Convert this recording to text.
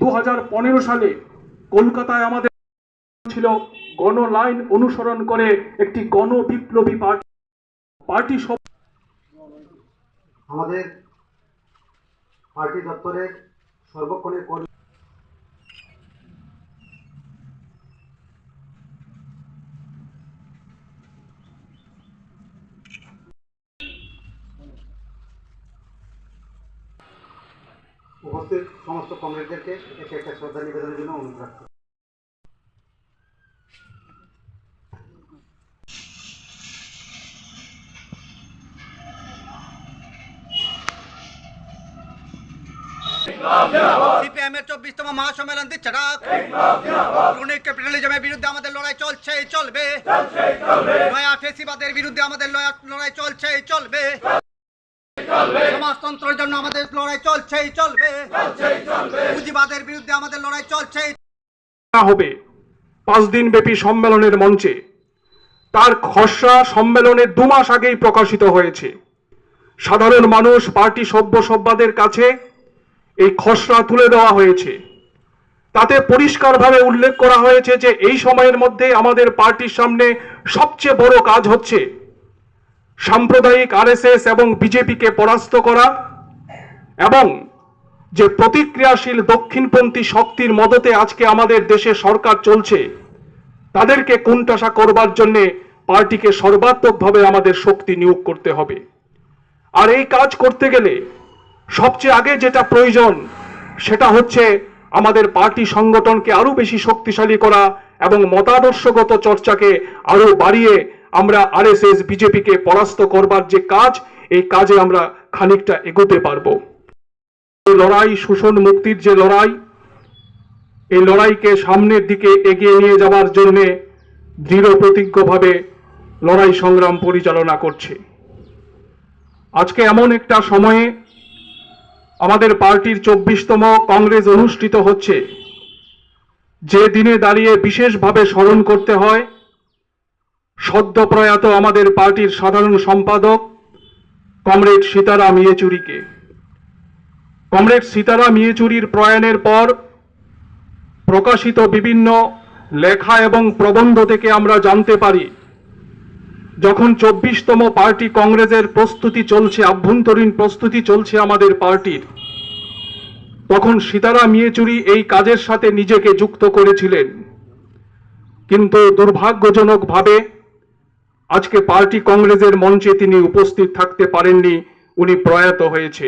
দু সালে কলকাতায় আমাদের ছিল গণ লাইন অনুসরণ করে একটি গণ বিপ্লবী পার্টি। পার্টি সব আমাদের পার্টি দপ্তরের সর্বক্ষণের কর্মী উপস্থিত সমস্ত কমরেডদেরকে একটা একটা শ্রদ্ধা নিবেদনের জন্য অনুরোধ রাখছি। সিপিএম এর চব্বিশতম মহাসম্মেলন দিচ্ছে ক্যাপিটালিজমের বিরুদ্ধে আমাদের লড়াই চলছে চলবে। নয়া ফেসিবাদের বিরুদ্ধে আমাদের লড়া- লড়াই চলছে চলবে। সমাজতন্ত্রের জন্য আমাদের লড়াই চলছেই চলবে। পুঁজিবাদের বিরুদ্ধে আমাদের লড়াই চলছেই হবে পাঁচ দিন ব্যাপী সম্মেলনের মঞ্চে। তার খসড়া সম্মেলনের দু মাস আগেই প্রকাশিত হয়েছে। সাধারণ মানুষ, পার্টি সভ্য সভ্যদের কাছে এই খসড়া তুলে দেওয়া হয়েছে। তাতে পরিষ্কারভাবে উল্লেখ করা হয়েছে যে এই সময়ের মধ্যে আমাদের পার্টির সামনে সবচেয়ে বড় কাজ হচ্ছে সাম্প্রদায়িক আরএসএস এবং বিজেপিকে পরাস্ত করা এবং যে প্রতিক্রিয়াশীল দক্ষিণপন্থী শক্তির মদতে আজকে আমাদের দেশে সরকার চলছে, তাদেরকে কোণঠাসা করবার জন্যে পার্টিকে সর্বাত্মকভাবে আমাদের শক্তি নিয়োগ করতে হবে। আর এই কাজ করতে গেলে সবচেয়ে আগে যেটা প্রয়োজন, সেটা হচ্ছে আমাদের পার্টি সংগঠনকে আরও বেশি শক্তিশালী করা এবং মতাদর্শগত চর্চাকে আরও বাড়িয়ে আমরা আরএসএস বিজেপিকে পরাস্ত করবার যে কাজ, এই কাজে আমরা খানিকটা এগোতে পারব। লড়াই, শোষণ মুক্তির যে লড়াই, এই লড়াইকে সামনের দিকে এগিয়ে নিয়ে যাওয়ার জন্য দৃঢ় প্রতিজ্ঞভাবে লড়াই সংগ্রাম পরিচালনা করছে। আজকে এমন একটা সময়ে আমাদের পার্টির চব্বিশতম কংগ্রেস অনুষ্ঠিত হচ্ছে। যে দিনে দাঁড়িয়ে বিশেষভাবে স্মরণ করতে হয় সদ্য প্রয়াত আমাদের পার্টির সাধারণ সম্পাদক কমরেড সীতারাম ইয়েচুরিকে। কমরেড সীতারাম ইয়েচুরির প্রয়াণের পর প্রকাশিত বিভিন্ন লেখা এবং প্রবন্ধ থেকে আমরা জানতে পারি, যখন চব্বিশতম পার্টি কংগ্রেসের প্রস্তুতি চলছে, আভ্যন্তরীণ প্রস্তুতি চলছে আমাদের পার্টির, তখন সীতারাম ইয়েচুরি এই কাজের সাথে নিজেকে যুক্ত করেছিলেন। কিন্তু দুর্ভাগ্যজনকভাবে আজকে পার্টি কংগ্রেসের মঞ্চে তিনি উপস্থিত থাকতে পারেননি উনি প্রয়াত হয়েছে।